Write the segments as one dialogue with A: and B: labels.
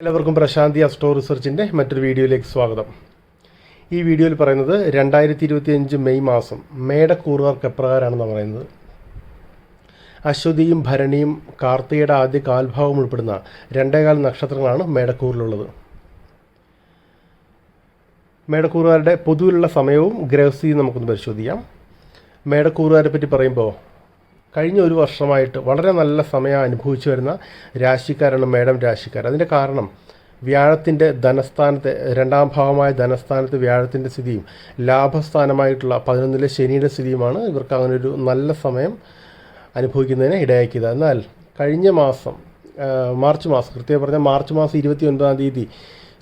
A: എല്ലാവർക്കും പ്രശാന്തി അസ്ട്രോ റിസർച്ചിന്റെ മറ്റൊരു വീഡിയോയിലേക്ക് സ്വാഗതം. ഈ വീഡിയോയിൽ പറയുന്നത് രണ്ടായിരത്തി ഇരുപത്തിയഞ്ച് മെയ് മാസം മേടക്കൂറുകാർക്ക് എപ്രകാരമാണെന്ന് പറയുന്നത്? അശ്വതിയും ഭരണിയും കാർത്തികയുടെ ആദ്യ കാൽഭാവം ഉൾപ്പെടുന്ന രണ്ടേകാൽ നക്ഷത്രങ്ങളാണ് മേടക്കൂറിലുള്ളത് മേടക്കൂറുകാരുടെ പൊതുവിലുള്ള സമയവും ഗ്രഹസ്ഥിതിയും നമുക്കൊന്ന് പരിശോധിക്കാം. മേടക്കൂറുകാരെ പറ്റി പറയുമ്പോൾ കഴിഞ്ഞ ഒരു വർഷമായിട്ട് വളരെ നല്ല സമയം അനുഭവിച്ചു വരുന്ന രാശിക്കാരാണ് മേഡം രാശിക്കാർ. അതിന്റെ കാരണം വ്യാഴത്തിന്റെ ധനസ്ഥാനത്തെ രണ്ടാം ഭാവമായ ധനസ്ഥാനത്ത് വ്യാഴത്തിന്റെ സ്ഥിതിയും ലാഭസ്ഥാനമായിട്ടുള്ള പതിനൊന്നിലെ ശനിയുടെ സ്ഥിതിയുമാണ് ഇവർക്ക് അങ്ങനെ ഒരു നല്ല സമയം അനുഭവിക്കുന്നതിന് ഇടയാക്കിയത്. എന്നാൽ കഴിഞ്ഞ മാസം മാർച്ച് മാസം കൃത്യമായി പറഞ്ഞാൽ മാർച്ച് മാസം ഇരുപത്തി ഒൻപതാം തീയതി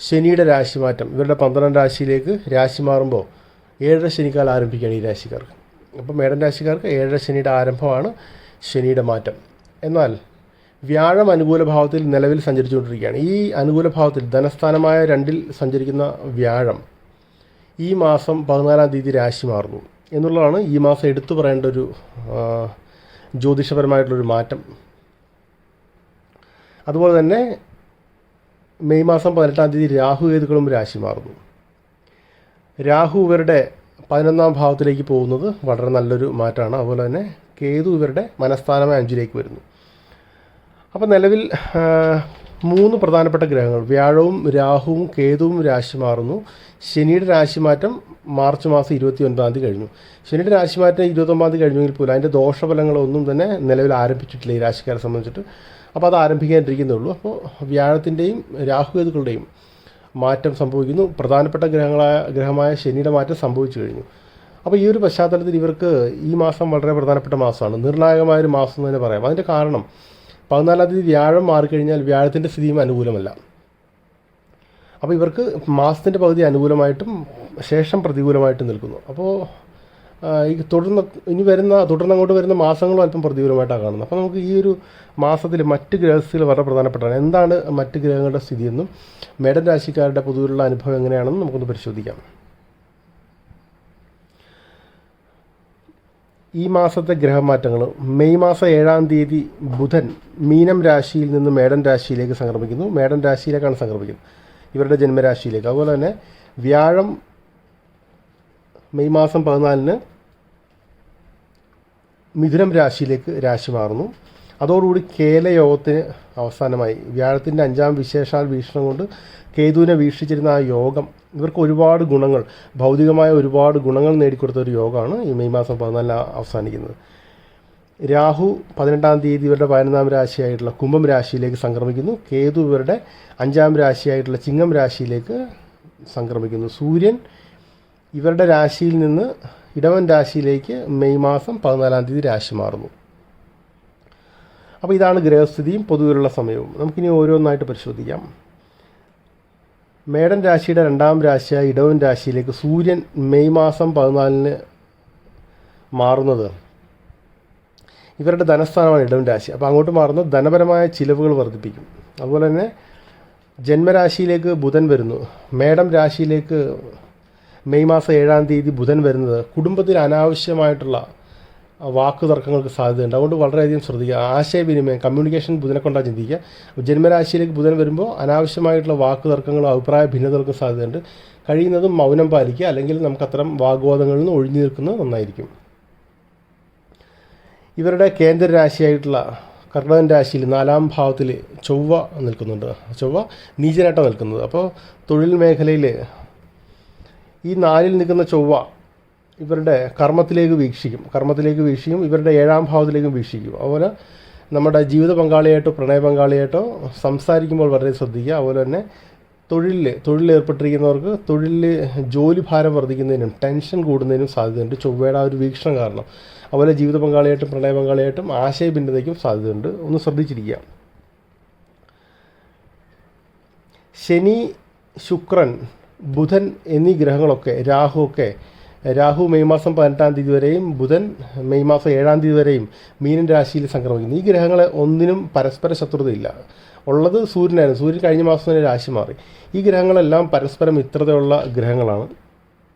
A: ശനിയുടെ രാശിമാറ്റം ഇവരുടെ പന്ത്രണ്ട് രാശിയിലേക്ക് രാശി മാറുമ്പോൾ ഏഴര ശനിക്കാലം ആരംഭിക്കുകയാണ് ഈ രാശിക്കാർക്ക്. അപ്പോൾ മേടം രാശിക്കാർക്ക് ഏഴര ശനിയുടെ ആരംഭമാണ് ശനിയുടെ മാറ്റം. എന്നാൽ വ്യാഴം അനുകൂല ഭാവത്തിൽ നിലവിൽ സഞ്ചരിച്ചുകൊണ്ടിരിക്കുകയാണ്. ഈ അനുകൂല ഭാവത്തിൽ ധനസ്ഥാനമായ രണ്ടിൽ സഞ്ചരിക്കുന്ന വ്യാഴം ഈ മാസം പതിനാലാം തീയതി രാശി മാറുന്നു എന്നുള്ളതാണ് ഈ മാസം എടുത്തു പറയേണ്ട ഒരു ജ്യോതിഷപരമായിട്ടുള്ളൊരു മാറ്റം. അതുപോലെ തന്നെ മെയ് മാസം പതിനെട്ടാം തീയതി രാഹു കേതുക്കളും രാശി മാറുന്നു. രാഹു ഇവരുടെ പതിനൊന്നാം ഭാവത്തിലേക്ക് പോകുന്നത് വളരെ നല്ലൊരു മാറ്റമാണ്. അതുപോലെ തന്നെ കേതു ഇവരുടെ മനസ്ഥാനമായ അഞ്ചിലേക്ക് വരുന്നു. അപ്പോൾ നിലവിൽ മൂന്ന് പ്രധാനപ്പെട്ട ഗ്രഹങ്ങൾ വ്യാഴവും രാഹുവും കേതുവും രാശി മാറുന്നു. ശനിയുടെ രാശിമാറ്റം മാർച്ച് മാസം ഇരുപത്തി ഒൻപതാം തീയതി കഴിഞ്ഞു. ശനിയുടെ രാശിമാറ്റം ഇരുപത്തൊമ്പതാം തീയതി കഴിഞ്ഞെങ്കിൽ പോലും അതിന്റെ ദോഷഫലങ്ങളൊന്നും തന്നെ നിലവിൽ ആരംഭിച്ചിട്ടില്ല ഈ രാശിക്കാരെ സംബന്ധിച്ചിട്ട്. അപ്പോൾ അത് ആരംഭിക്കാണ്ടിരിക്കുന്നേ ഉള്ളൂ. അപ്പോൾ വ്യാഴത്തിന്റെയും രാഹുകേതുക്കളുടെയും മാറ്റം സംഭവിക്കുന്നു. പ്രധാനപ്പെട്ട ഗ്രഹങ്ങളായ ഗ്രഹമായ ശനിയുടെ മാറ്റം സംഭവിച്ചു കഴിഞ്ഞു. അപ്പോൾ ഈ ഒരു പശ്ചാത്തലത്തിൽ ഇവർക്ക് ഈ മാസം വളരെ പ്രധാനപ്പെട്ട മാസമാണ്. നിർണായകമായ ഒരു മാസം എന്ന് തന്നെ പറയാം. അതിന്റെ കാരണം പതിനാലാം തീയതി വ്യാഴം മാറിക്കഴിഞ്ഞാൽ വ്യാഴത്തിന്റെ സ്ഥിതിയും അനുകൂലമല്ല. അപ്പോൾ ഇവർക്ക് മാസത്തിന്റെ പകുതി അനുകൂലമായിട്ടും ശേഷം പ്രതികൂലമായിട്ടും നിൽക്കുന്നു. അപ്പോൾ ഈ തുടർന്ന് ഇനി വരുന്ന തുടർന്ന് അങ്ങോട്ട് വരുന്ന മാസങ്ങളും അല്പം പ്രതികൂലമായിട്ടാണ് കാണുന്നത്. അപ്പോൾ നമുക്ക് ഈ ഒരു മാസത്തിൽ മറ്റ് ഗ്രഹസ്ഥിതികൾ വളരെ പ്രധാനപ്പെട്ടതാണ്. എന്താണ് മറ്റ് ഗ്രഹങ്ങളുടെ സ്ഥിതിയെന്നും മേടൻ രാശിക്കാരുടെ പൊതുവിലുള്ള അനുഭവം എങ്ങനെയാണെന്നും നമുക്കൊന്ന് പരിശോധിക്കാം. ഈ മാസത്തെ ഗ്രഹമാറ്റങ്ങൾ മെയ് മാസം ഏഴാം തീയതി ബുധൻ മീനം രാശിയിൽ നിന്ന് മേടൻ രാശിയിലേക്ക് സംക്രമിക്കുന്നു. മേടൻ രാശിയിലേക്കാണ് സംക്രമിക്കുന്നത്. ഇവരുടെ ജന്മരാശിയിലേക്ക്. അതുപോലെ തന്നെ വ്യാഴം മെയ് മാസം പതിനാലിന് മിഥുനം രാശിയിലേക്ക് രാശി മാറുന്നു. അതോടുകൂടി കേലയോഗത്തിന് അവസാനമായി വ്യാഴത്തിന്റെ അഞ്ചാം വിശേഷാൽ വീക്ഷണം കൊണ്ട് കേതുവിനെ വീക്ഷിച്ചിരുന്ന ആ യോഗം ഇവർക്ക് ഒരുപാട് ഗുണങ്ങൾ ഭൗതികമായ ഒരുപാട് ഗുണങ്ങൾ നേടിക്കൊടുത്ത ഒരു യോഗമാണ് ഈ മെയ് മാസം പതിനാലിന് അവസാനിക്കുന്നത്. രാഹു പതിനെട്ടാം തീയതി ഇവരുടെ പതിനൊന്നാം രാശിയായിട്ടുള്ള കുംഭം രാശിയിലേക്ക് സംക്രമിക്കുന്നു. കേതു ഇവരുടെ അഞ്ചാം രാശിയായിട്ടുള്ള ചിങ്ങം രാശിയിലേക്ക് സംക്രമിക്കുന്നു. സൂര്യൻ ഇവരുടെ രാശിയിൽ നിന്ന് ഇടവൻ രാശിയിലേക്ക് മെയ് മാസം പതിനാലാം തീയതി രാശി മാറുന്നു. അപ്പോൾ ഇതാണ് ഗ്രഹസ്ഥിതിയും പൊതുവെയുള്ള സമയവും. നമുക്കിനി ഓരോന്നായിട്ട് പരിശോധിക്കാം. മേടൻ രാശിയുടെ രണ്ടാം രാശിയായ ഇടവൻ രാശിയിലേക്ക് സൂര്യൻ മെയ് മാസം പതിനാലിന് മാറുന്നത് ഇവരുടെ ധനസ്ഥാനമാണ് ഇടവൻ രാശി. അപ്പോൾ അങ്ങോട്ട് മാറുന്നത് ധനപരമായ ചിലവുകൾ വർദ്ധിപ്പിക്കും. അതുപോലെ തന്നെ ജന്മരാശിയിലേക്ക് ബുധൻ വരുന്നു. മേടം രാശിയിലേക്ക് മെയ് മാസം ഏഴാം തീയതി ബുധൻ വരുന്നത് കുടുംബത്തിൽ അനാവശ്യമായിട്ടുള്ള വാക്കുതർക്കങ്ങൾക്ക് സാധ്യതയുണ്ട്. അതുകൊണ്ട് വളരെയധികം ശ്രദ്ധിക്കുക. ആശയവിനിമയം കമ്മ്യൂണിക്കേഷൻ ബുധനെ കൊണ്ടാണ് ചിന്തിക്കുക. ജന്മരാശിയിലേക്ക് ബുധൻ വരുമ്പോൾ അനാവശ്യമായിട്ടുള്ള വാക്കുതർക്കങ്ങളും അഭിപ്രായ ഭിന്നതകൾക്കും സാധ്യതയുണ്ട്. കഴിയുന്നതും മൗനം പാലിക്കുക. അല്ലെങ്കിൽ നമുക്ക് അത്തരം വാഗ്വാദങ്ങളിൽ നിന്ന് ഒഴിഞ്ഞു നിൽക്കുന്നത് നന്നായിരിക്കും. ഇവരുടെ കേന്ദ്ര രാശിയായിട്ടുള്ള കർണകൻ രാശിയിൽ നാലാം ഭാവത്തിൽ ചൊവ്വ നിൽക്കുന്നുണ്ട്. ചൊവ്വ നീചനായിട്ടാണ് നിൽക്കുന്നത്. അപ്പോൾ തൊഴിൽ മേഖലയിൽ ഈ നാലിൽ നിൽക്കുന്ന ചൊവ്വ ഇവരുടെ കർമ്മത്തിലേക്ക് വീക്ഷിക്കും. കർമ്മത്തിലേക്ക് വീക്ഷിക്കും ഇവരുടെ ഏഴാം ഭാവത്തിലേക്കും വീക്ഷിക്കും. അതുപോലെ നമ്മുടെ ജീവിത പങ്കാളിയായിട്ടോ പ്രണയ പങ്കാളിയായിട്ടോ സംസാരിക്കുമ്പോൾ വളരെ ശ്രദ്ധിക്കുക. അതുപോലെ തന്നെ തൊഴിലിൽ തൊഴിലേർപ്പെട്ടിരിക്കുന്നവർക്ക് തൊഴിലിൽ ജോലി ഭാരം വർദ്ധിക്കുന്നതിനും ടെൻഷൻ കൂടുന്നതിനും സാധ്യതയുണ്ട്. ചൊവ്വയുടെ ആ ഒരു വീക്ഷണം കാരണം. അതുപോലെ ജീവിത പങ്കാളിയായിട്ടും പ്രണയ പങ്കാളിയായിട്ടും ആശയഭിന്നതയ്ക്കും സാധ്യതയുണ്ട്. ഒന്ന് ശ്രദ്ധിച്ചിരിക്കുക. ശനി ശുക്രൻ ബുധൻ എന്നീ ഗ്രഹങ്ങളൊക്കെ രാഹു ഒക്കെ രാഹു മെയ് മാസം പതിനെട്ടാം തീയതി വരെയും ബുധൻ മെയ് മാസം ഏഴാം തീയതി വരെയും മീനൻ രാശിയിൽ സംക്രമിക്കുന്നു. ഈ ഗ്രഹങ്ങളെ ഒന്നിനും പരസ്പര ശത്രുതയില്ല. ഉള്ളത് സൂര്യനായിരുന്നു. സൂര്യൻ കഴിഞ്ഞ മാസം തന്നെ രാശി മാറി. ഈ ഗ്രഹങ്ങളെല്ലാം പരസ്പരം മിത്രതയുള്ള ഗ്രഹങ്ങളാണ്.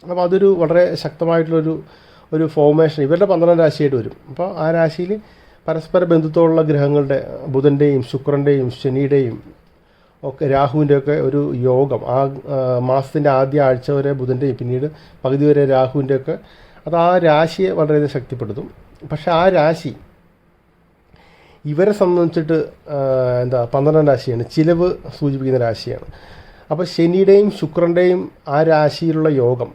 A: അപ്പോൾ അതൊരു വളരെ ശക്തമായിട്ടുള്ളൊരു ഒരു ഫോർമേഷൻ ഇവരുടെ പന്ത്രണ്ടാം രാശിയായിട്ട് വരും. അപ്പോൾ ആ രാശിയിൽ പരസ്പര ബന്ധുത്വമുള്ള ഗ്രഹങ്ങളുടെ ബുധന്റെയും ശുക്രന്റെയും ശനിയുടെയും ഒക്കെ രാഹുവിന്റെ ഒക്കെ ഒരു യോഗം. ആ മാസത്തിന്റെ ആദ്യ ആഴ്ച വരെ ബുധന്റെയും പിന്നീട് പകുതി വരെ രാഹുവിന്റെ ഒക്കെ അത് ആ രാശിയെ വളരെയധികം ശക്തിപ്പെടുത്തും. പക്ഷേ ആ രാശി ഇവരെ സംബന്ധിച്ചിട്ട് എന്താ പന്ത്രണ്ടാം രാശിയാണ്. ചിലവ് സൂചിപ്പിക്കുന്ന രാശിയാണ്. അപ്പോൾ ശനിയുടെയും ശുക്രന്റെയും ആ രാശിയിലുള്ള യോഗം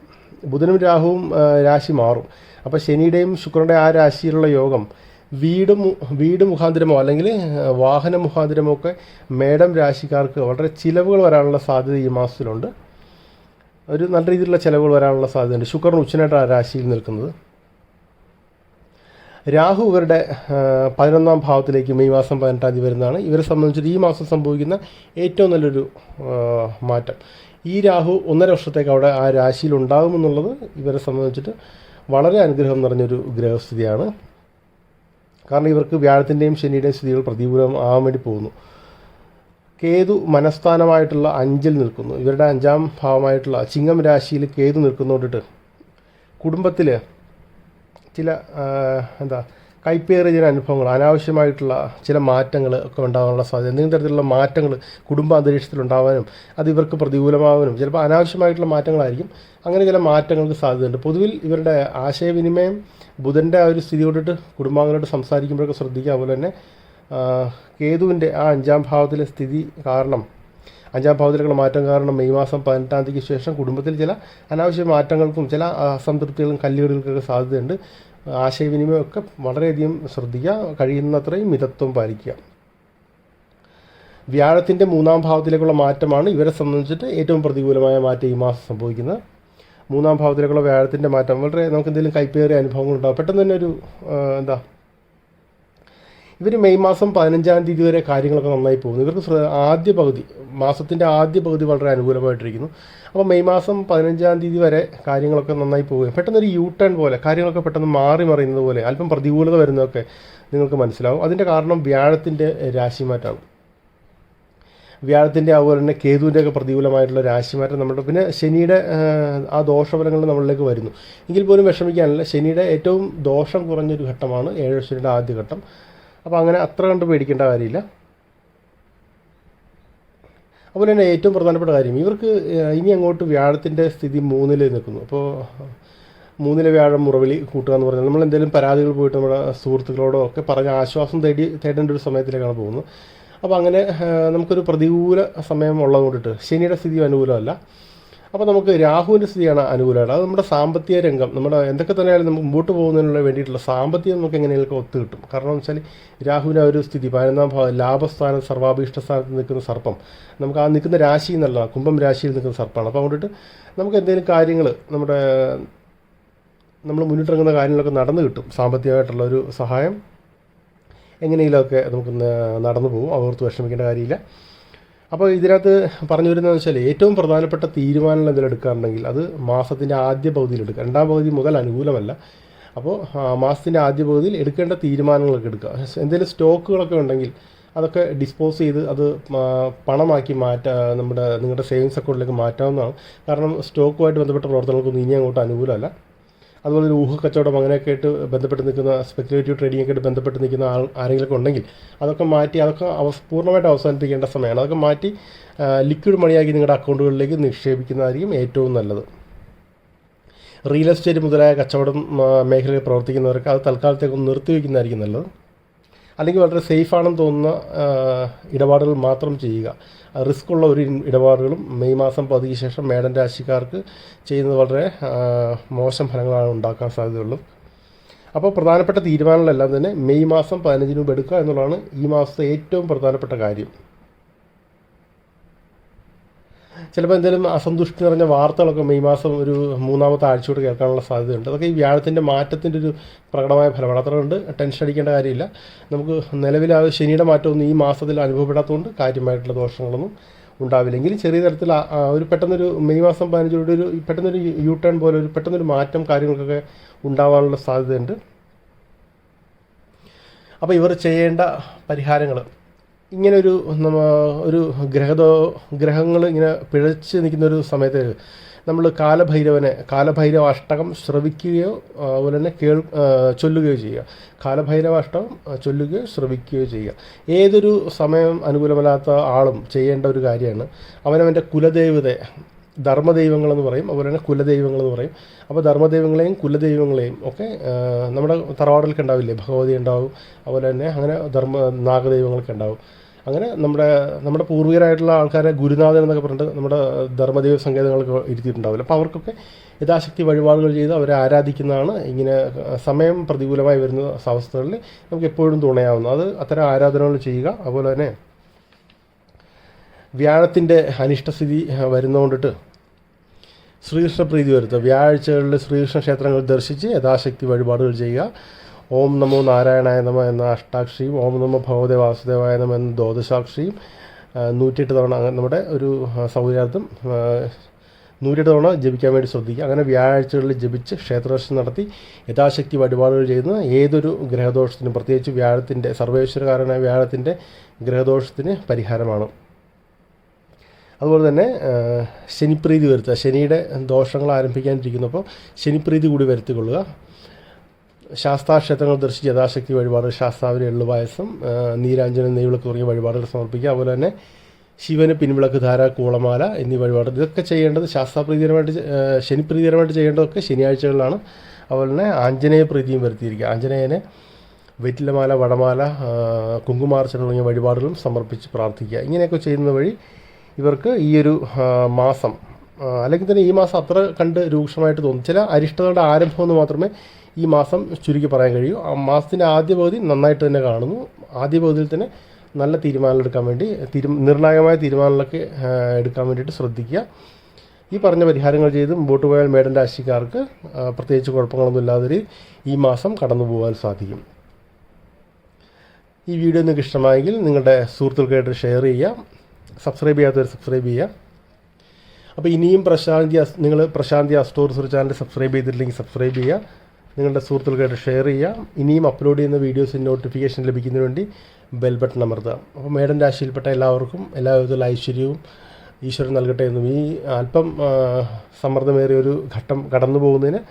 A: ബുധനും രാഹുവും രാശി മാറും. അപ്പോൾ ശനിയുടെയും ശുക്രന്റെ ആ രാശിയിലുള്ള യോഗം വീട് വീട് മുഖാന്തരമോ അല്ലെങ്കിൽ വാഹന മുഖാന്തരമോ ഒക്കെ മേടം രാശിക്കാർക്ക് വളരെ ചിലവുകൾ വരാനുള്ള സാധ്യത ഈ മാസത്തിലുണ്ട്. ഒരു നല്ല രീതിയിലുള്ള ചിലവുകൾ വരാനുള്ള സാധ്യതയുണ്ട്. ശുക്രൻ ഉച്ചനായിട്ട് ആ രാശിയിൽ നിൽക്കുന്നത്. രാഹു ഇവരുടെ പതിനൊന്നാം ഭാവത്തിലേക്ക് മെയ് മാസം പതിനെട്ടാം തീയതി വരുന്നതാണ്. ഇവരെ സംബന്ധിച്ചിട്ട് ഈ മാസം സംഭവിക്കുന്ന ഏറ്റവും നല്ലൊരു മാറ്റം. ഈ രാഹു ഒന്നര വർഷത്തേക്ക് അവിടെ ആ രാശിയിൽ ഉണ്ടാകുമെന്നുള്ളത് ഇവരെ സംബന്ധിച്ചിട്ട് വളരെ അനുഗ്രഹം നിറഞ്ഞൊരു ഗ്രഹസ്ഥിതിയാണ്. കാരണം ഇവർക്ക് വ്യാഴത്തിന്റെയും ശനിയുടെയും സ്ഥിതികൾ പ്രതികൂലം ആവാൻ വേണ്ടി പോകുന്നു. കേതു മനസ്ഥാനമായിട്ടുള്ള അഞ്ചിൽ നിൽക്കുന്നു. ഇവരുടെ അഞ്ചാം ഭാവമായിട്ടുള്ള ചിങ്ങം രാശിയിൽ കേതു നിൽക്കുന്നോണ്ടിട്ട് കുടുംബത്തിൽ ചില എന്താ കൈപ്പേറിയ ചില അനുഭവങ്ങൾ അനാവശ്യമായിട്ടുള്ള ചില മാറ്റങ്ങൾ ഒക്കെ ഉണ്ടാകാനുള്ള സാധ്യത എന്തെങ്കിലും തരത്തിലുള്ള മാറ്റങ്ങൾ കുടുംബ അന്തരീക്ഷത്തിൽ ഉണ്ടാവാനും അത് ഇവർക്ക് പ്രതികൂലമാവാനും ചിലപ്പോൾ അനാവശ്യമായിട്ടുള്ള മാറ്റങ്ങളായിരിക്കും. അങ്ങനെ ചില മാറ്റങ്ങൾക്ക് സാധ്യതയുണ്ട്. പൊതുവിൽ ഇവരുടെ ആശയവിനിമയം ബുധന്റെ ആ ഒരു സ്ഥിതി കൊണ്ടിട്ട് കുടുംബാംഗങ്ങളോട് സംസാരിക്കുമ്പോഴൊക്കെ ശ്രദ്ധിക്കുക. അതുപോലെ തന്നെ കേതുവിന്റെ ആ അഞ്ചാം ഭാവത്തിലെ സ്ഥിതി കാരണം അഞ്ചാം ഭാവത്തിലേക്കുള്ള മാറ്റം കാരണം മെയ് മാസം പതിനെട്ടാം തീയതിക്ക് ശേഷം കുടുംബത്തിൽ ചില അനാവശ്യ മാറ്റങ്ങൾക്കും ചില അസംതൃപ്തികളും കല്ലുകളികൾക്കൊക്കെ സാധ്യതയുണ്ട്. ആശയവിനിമയമൊക്കെ വളരെയധികം ശ്രദ്ധിക്കുക കഴിയുന്നത്രയും മിതത്വം പാലിക്കുക. വ്യാഴത്തിന്റെ മൂന്നാം ഭാവത്തിലേക്കുള്ള മാറ്റമാണ് ഇവരെ സംബന്ധിച്ചിട്ട് ഏറ്റവും പ്രതികൂലമായ മാറ്റം ഈ മാസം സംഭവിക്കുന്നത്. മൂന്നാം ഭാവത്തിലേക്കുള്ള വ്യാഴത്തിന്റെ മാറ്റം. വളരെ നമുക്ക് എന്തെങ്കിലും കൈപ്പേറിയ അനുഭവങ്ങൾ ഉണ്ടാകും പെട്ടെന്ന് തന്നെ ഒരു എന്താ ഇവർ മെയ് മാസം പതിനഞ്ചാം തീയതി വരെ കാര്യങ്ങളൊക്കെ നന്നായി പോകുന്നു. ഇവർക്ക് ആദ്യ പകുതി മാസത്തിന്റെ ആദ്യ പകുതി വളരെ അനുകൂലമായിട്ടിരിക്കുന്നു. അപ്പോൾ മെയ് മാസം പതിനഞ്ചാം തീയതി വരെ കാര്യങ്ങളൊക്കെ നന്നായി പോവുകയും പെട്ടെന്നൊരു യൂ ടേൺ പോലെ കാര്യങ്ങളൊക്കെ പെട്ടെന്ന് മാറി മറിയുന്നത് പോലെ അല്പം പ്രതികൂലത വരുന്നതൊക്കെ നിങ്ങൾക്ക് മനസ്സിലാവും. അതിന്റെ കാരണം വ്യാഴത്തിന്റെ രാശിമാറ്റമാണ് വ്യാഴത്തിന്റെ അതുപോലെ തന്നെ കേതുവിന്റെ ഒക്കെ പ്രതികൂലമായിട്ടുള്ള രാശിമാറ്റം നമ്മുടെ പിന്നെ ശനിയുടെ ആ, ദോഷഫലങ്ങൾ നമ്മളിലേക്ക് വരുന്നു. എങ്കിൽ പോലും വിഷമിക്കാനല്ല. ശനിയുടെ ഏറ്റവും ദോഷം കുറഞ്ഞൊരു ഘട്ടമാണ് ഏഴ് ശനിയുടെ ആദ്യ ഘട്ടം. അപ്പോൾ അങ്ങനെ അത്ര കണ്ട് പേടിക്കേണ്ട കാര്യമില്ല. അതുപോലെ തന്നെ ഏറ്റവും പ്രധാനപ്പെട്ട കാര്യം ഇവർക്ക് ഇനി അങ്ങോട്ട് വ്യാഴത്തിന്റെ സ്ഥിതി മൂന്നിൽ നിൽക്കുന്നു. അപ്പോൾ മൂന്നിലെ വ്യാഴം മുറവിളി കൂട്ടുക എന്ന് പറഞ്ഞാൽ നമ്മൾ എന്തെങ്കിലും പരാതികൾ പോയിട്ട് നമ്മുടെ സുഹൃത്തുക്കളോടോ ഒക്കെ പറഞ്ഞ് ആശ്വാസം തേടി തേടേണ്ട ഒരു സമയത്തിലേക്കാണ് പോകുന്നത്. അപ്പോൾ അങ്ങനെ നമുക്കൊരു പ്രതികൂല സമയം ഉള്ളത് കൊണ്ടിട്ട് ശനിയുടെ സ്ഥിതി അനുകൂലമല്ല. അപ്പോൾ നമുക്ക് രാഹുവിന്റെ സ്ഥിതിയാണ് അനുകൂലമായിട്ട്. അത് നമ്മുടെ സാമ്പത്തിക രംഗം നമ്മുടെ എന്തൊക്കെ തന്നെയായാലും നമുക്ക് മുമ്പോട്ട് പോകുന്നതിനുള്ള വേണ്ടിയിട്ടുള്ള സാമ്പത്തികം നമുക്ക് എങ്ങനെയൊക്കെ ഒത്തു കിട്ടും. കാരണം എന്ന് വെച്ചാൽ രാഹുവിന്റെ ഒരു സ്ഥിതി പതിനൊന്നാം ഭാഗം ലാഭസ്ഥാനം സർവാഭീഷ്ട സ്ഥാനത്ത് നിൽക്കുന്ന സർപ്പം. നമുക്ക് ആ നിൽക്കുന്ന രാശി എന്നല്ല കുംഭം രാശിയിൽ നിൽക്കുന്ന സർപ്പമാണ് അപ്പോൾ അതുകൊണ്ടിട്ട് നമുക്ക് എന്തെങ്കിലും കാര്യങ്ങൾ നമ്മുടെ നമ്മൾ മുന്നിട്ടിറങ്ങുന്ന കാര്യങ്ങളൊക്കെ നടന്നു കിട്ടും. സാമ്പത്തികമായിട്ടുള്ള ഒരു സഹായം എങ്ങനെയെങ്കിലുമൊക്കെ നമുക്ക് നടന്നു പോകും. ഓർത്ത് വിഷമിക്കേണ്ട കാര്യമില്ല. അപ്പോൾ ഇതിനകത്ത് പറഞ്ഞു വരുന്നതെന്ന് വെച്ചാൽ ഏറ്റവും പ്രധാനപ്പെട്ട തീരുമാനങ്ങൾ എന്തെങ്കിലും എടുക്കാറുണ്ടെങ്കിൽ അത് മാസത്തിന്റെ ആദ്യ പകുതിയിൽ എടുക്കുക. രണ്ടാം പകുതി മുതൽ അനുകൂലമല്ല. അപ്പോൾ മാസത്തിന്റെ ആദ്യ പകുതിയിൽ എടുക്കേണ്ട തീരുമാനങ്ങളൊക്കെ എടുക്കുക. എന്തെങ്കിലും സ്റ്റോക്കുകളൊക്കെ ഉണ്ടെങ്കിൽ അതൊക്കെ ഡിസ്പോസ് ചെയ്ത് അത് പണമാക്കി മാറ്റാ നമ്മുടെ നിങ്ങളുടെ സേവിങ്സ് അക്കൗണ്ടിലേക്ക് മാറ്റാവുന്നതാണ്. കാരണം സ്റ്റോക്കുമായിട്ട് ബന്ധപ്പെട്ട പ്രവർത്തനങ്ങൾക്കൊന്നും ഇനി അങ്ങോട്ട് അനുകൂലമല്ല. അതുപോലെ ഒരു ഊഹക്കച്ചവടം അങ്ങനെയൊക്കെ ആയിട്ട് ബന്ധപ്പെട്ട് നിൽക്കുന്ന സ്പെക്കുലേറ്റീവ് ട്രേഡിംഗ് ഒക്കെ ആയിട്ട് ബന്ധപ്പെട്ട് നിൽക്കുന്ന ആൾ ആരെങ്കിലുമൊക്കെ ഉണ്ടെങ്കിൽ അതൊക്കെ മാറ്റി അതൊക്കെ അവസ് പൂർണമായിട്ട് അവസാനിപ്പിക്കേണ്ട സമയമാണ്. അതൊക്കെ മാറ്റി ലിക്വിഡ് മണിയാക്കി നിങ്ങളുടെ അക്കൗണ്ടുകളിലേക്ക് നിക്ഷേപിക്കുന്നതായിരിക്കും ഏറ്റവും നല്ലത്. റിയൽ എസ്റ്റേറ്റ് മുതലായ കച്ചവടം മേഖലയിൽ പ്രവർത്തിക്കുന്നവർക്ക് അത് തൽക്കാലത്തേക്ക് നിർത്തി നിർത്തിവെക്കുന്നതായിരിക്കും നല്ലത്. അല്ലെങ്കിൽ വളരെ സേഫ് ആണെന്ന് തോന്നുന്ന ഇടപാടുകൾ മാത്രം ചെയ്യുക. റിസ്ക് ഉള്ള ഒരു ഇടപാടുകളും മെയ് മാസം പതിക്ക് ശേഷം മേഡൻ രാശിക്കാർക്ക് ചെയ്യുന്നത് വളരെ മോശം ഫലങ്ങളാണ് ഉണ്ടാക്കാൻ സാധ്യതയുള്ളത്. അപ്പോൾ പ്രധാനപ്പെട്ട തീരുമാനങ്ങളെല്ലാം തന്നെ മെയ് മാസം പതിനഞ്ചിന് മുമ്പ് എടുക്കുക എന്നുള്ളതാണ് ഈ മാസത്തെ ഏറ്റവും പ്രധാനപ്പെട്ട കാര്യം. ചിലപ്പോൾ എന്തെങ്കിലും അസന്തുഷ്ടി നിറഞ്ഞ വാർത്തകളൊക്കെ മെയ് മാസം ഒരു മൂന്നാമത്തെ ആഴ്ചയോട് കേൾക്കാനുള്ള സാധ്യതയുണ്ട്. അതൊക്കെ ഈ വ്യാഴത്തിന്റെ മാറ്റത്തിന്റെ ഒരു പ്രകടമായ ഫലമാണ്. അതുകൊണ്ട് ടെൻഷൻ അടിക്കേണ്ട കാര്യമില്ല. നമുക്ക് നിലവിൽ ആ ശനിയുടെ മാറ്റമൊന്നും ഈ മാസത്തിൽ അനുഭവപ്പെടാത്തതുകൊണ്ട് കാര്യമായിട്ടുള്ള ദോഷങ്ങളൊന്നും ഉണ്ടാവില്ലെങ്കിലും ചെറിയ തരത്തിൽ ഒരു പെട്ടെന്നൊരു മെയ് മാസം പതിനഞ്ചോടെ ഒരു പെട്ടെന്നൊരു യു ടേൺ പോലെ ഒരു പെട്ടെന്നൊരു മാറ്റം കാര്യങ്ങൾക്കൊക്കെ ഉണ്ടാവാനുള്ള സാധ്യതയുണ്ട്. അപ്പോൾ ഇവർ ചെയ്യേണ്ട പരിഹാരങ്ങൾ ഇങ്ങനൊരു ഒരു ഗ്രഹദോ ഗ്രഹങ്ങൾ ഇങ്ങനെ പിഴച്ച് നിൽക്കുന്ന ഒരു സമയത്ത് നമ്മൾ കാലഭൈരവനെ കാലഭൈരവ അഷ്ടകം ശ്രവിക്കുകയോ അതുപോലെ തന്നെ കേൾ ചൊല്ലുകയോ ചെയ്യുക. കാലഭൈരവ അഷ്ടകം ചൊല്ലുകയോ ശ്രവിക്കുകയോ ചെയ്യുക. ഏതൊരു സമയം അനുകൂലമല്ലാത്ത ആളും ചെയ്യേണ്ട ഒരു കാര്യമാണ്. അവനവന്റെ കുലദേവതയെ ധർമ്മദൈവങ്ങളെന്ന് പറയും അതുപോലെ തന്നെ കുലദൈവങ്ങളെന്ന് പറയും. അപ്പോൾ ധർമ്മദൈവങ്ങളെയും കുലദൈവങ്ങളെയും ഒക്കെ നമ്മുടെ തറവാടിലൊക്കെ ഉണ്ടാവില്ലേ? ഭഗവതി ഉണ്ടാവും അതുപോലെ തന്നെ അങ്ങനെ ധർമ്മ നാഗദൈവങ്ങളൊക്കെ ഉണ്ടാവും. അങ്ങനെ നമ്മുടെ നമ്മുടെ പൂർവികരായിട്ടുള്ള ആൾക്കാരെ ഗുരുനാഥൻ എന്നൊക്കെ പറഞ്ഞിട്ട് നമ്മുടെ ധർമ്മദേവ സങ്കേതങ്ങളൊക്കെ ഇരുത്തിയിട്ടുണ്ടാവില്ല. അപ്പോൾ അവർക്കൊക്കെ യഥാശക്തി വഴിപാടുകൾ ചെയ്ത് അവരെ ആരാധിക്കുന്നതാണ് ഇങ്ങനെ സമയം പ്രതികൂലമായി വരുന്ന അവസ്ഥകളിൽ നമുക്ക് എപ്പോഴും തുണയാവുന്നത്. അത് അത്തരം ആരാധനകൾ ചെയ്യുക. അതുപോലെ തന്നെ വ്യാഴത്തിന്റെ അനിഷ്ടസ്ഥിതി വരുന്നതുകൊണ്ടിട്ട് ശ്രീകൃഷ്ണ പ്രീതി വരുത്തുക. വ്യാഴാഴ്ചകളിൽ ശ്രീകൃഷ്ണ ക്ഷേത്രങ്ങൾ ദർശിച്ച് യഥാശക്തി വഴിപാടുകൾ ചെയ്യുക. ഓം നമോ നാരായണായ നമ എന്ന അഷ്ടാക്ഷിയും ഓം നമോ ഭഗവതി വാസുദേവായ നമ എന്ന ദ്വാദശാക്ഷിയും നൂറ്റിയെട്ട് തവണ നമ്മുടെ ഒരു സൗകര്യാർത്ഥം നൂറ്റിയെട്ട് തവണ ജപിക്കാൻ വേണ്ടി ശ്രദ്ധിക്കുക. അങ്ങനെ വ്യാഴാഴ്ചകളിൽ ജപിച്ച് ക്ഷേത്രദർശനം നടത്തി യഥാശക്തി വഴിപാടുകൾ ചെയ്യുന്ന ഏതൊരു ഗ്രഹദോഷത്തിനും പ്രത്യേകിച്ച് വ്യാഴത്തിന്റെ സർവേശ്വരകാരനായ വ്യാഴത്തിന്റെ ഗ്രഹദോഷത്തിന് പരിഹാരമാണ്. അതുപോലെ തന്നെ ശനിപ്രീതി വരുത്തുക. ശനിയുടെ ദോഷങ്ങൾ ആരംഭിക്കാനിരിക്കുന്നപ്പോൾ ശനിപ്രീതി കൂടി വരുത്തിക്കൊള്ളുക. ശാസ്താക്ഷേത്രങ്ങൾ ദർശിച്ച് യഥാശക്തി വഴിപാട് ശാസ്താവിന് എള്ളുപായസം നീരാഞ്ജനം നെയ്വിളക്ക് തുടങ്ങിയ വഴിപാടുകൾ സമർപ്പിക്കുക. അതുപോലെ തന്നെ ശിവന് പിൻവിളക്ക് ധാര കൂളമാല എന്നീ വഴിപാട്. ഇതൊക്കെ ചെയ്യേണ്ടത് ശാസ്താപ്രീതികരമായിട്ട് ശനിപ്രീതികരമായിട്ട് ചെയ്യേണ്ടതൊക്കെ ശനിയാഴ്ചകളിലാണ്. അതുപോലെ തന്നെ ആഞ്ജനേയ പ്രീതിയും വരുത്തിയിരിക്കുക. ആഞ്ജനേയനെ വെറ്റിലമാല വടമാല കുങ്കുമാർച്ചന തുടങ്ങിയ വഴിപാടുകളും സമർപ്പിച്ച് പ്രാർത്ഥിക്കുക. ഇങ്ങനെയൊക്കെ ചെയ്യുന്ന വഴി ഇവർക്ക് ഈ ഒരു മാസം അല്ലെങ്കിൽ തന്നെ ഈ മാസം അത്ര കണ്ട് രൂക്ഷമായിട്ട് തോന്നും. ചില അരിഷ്ടതകളുടെ ആരംഭം എന്ന് മാത്രമേ ഈ മാസം ചുരുക്കി പറയാൻ കഴിയൂ. ആ മാസത്തിന്റെ ആദ്യ പകുതി നന്നായിട്ട് തന്നെ കാണുന്നു. ആദ്യ പകുതിയിൽ തന്നെ നല്ല തീരുമാനങ്ങൾ എടുക്കാൻ വേണ്ടി തീരു നിർണായകമായ തീരുമാനങ്ങളൊക്കെ എടുക്കാൻ വേണ്ടിയിട്ട് ശ്രദ്ധിക്കുക. ഈ പറഞ്ഞ പരിഹാരങ്ങൾ ചെയ്ത് മുമ്പോട്ട് പോയാൽ മേടൻ രാശിക്കാർക്ക് പ്രത്യേകിച്ച് കുഴപ്പങ്ങളൊന്നും ഇല്ലാതെ ഈ മാസം കടന്നു പോകാൻ സാധിക്കും. ഈ വീഡിയോ നിങ്ങൾക്ക് ഇഷ്ടമായെങ്കിൽ നിങ്ങളുടെ സുഹൃത്തുക്കൾക്കായിട്ട് ഷെയർ ചെയ്യുക. സബ്സ്ക്രൈബ് ചെയ്യാത്തവർ സബ്സ്ക്രൈബ് ചെയ്യുക. അപ്പോൾ ഇനിയും പ്രശാന്തി നിങ്ങൾ Prashanthi astro research channel subscribe ചെയ്തിട്ടില്ലെങ്കിൽ സബ്സ്ക്രൈബ് ചെയ്യുക. നിങ്ങളുടെ സുഹൃത്തുക്കൾക്കായിട്ട് ഷെയർ ചെയ്യാം ഇനിയും അപ്ലോഡ് ചെയ്യുന്ന വീഡിയോസിന് നോട്ടിഫിക്കേഷൻ ലഭിക്കുന്നതിന് വേണ്ടി ബെൽ ബട്ടൺ അമർത്താം അപ്പോൾ മേഡം രാശിയിൽപ്പെട്ട എല്ലാവർക്കും എല്ലാ വിധത്തിലുള്ള ഐശ്വര്യവും ഈശ്വരൻ നൽകട്ടെ എന്നും ഈ അല്പം സമ്മർദ്ദമേറിയ ഒരു ഘട്ടം കടന്നു പോകുന്നതിന്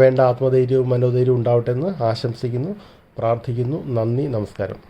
A: വേണ്ട ആത്മധൈര്യവും മനോധൈര്യവും ഉണ്ടാവട്ടെ എന്ന് ആശംസിക്കുന്നു പ്രാർത്ഥിക്കുന്നു. നന്ദി നമസ്കാരം.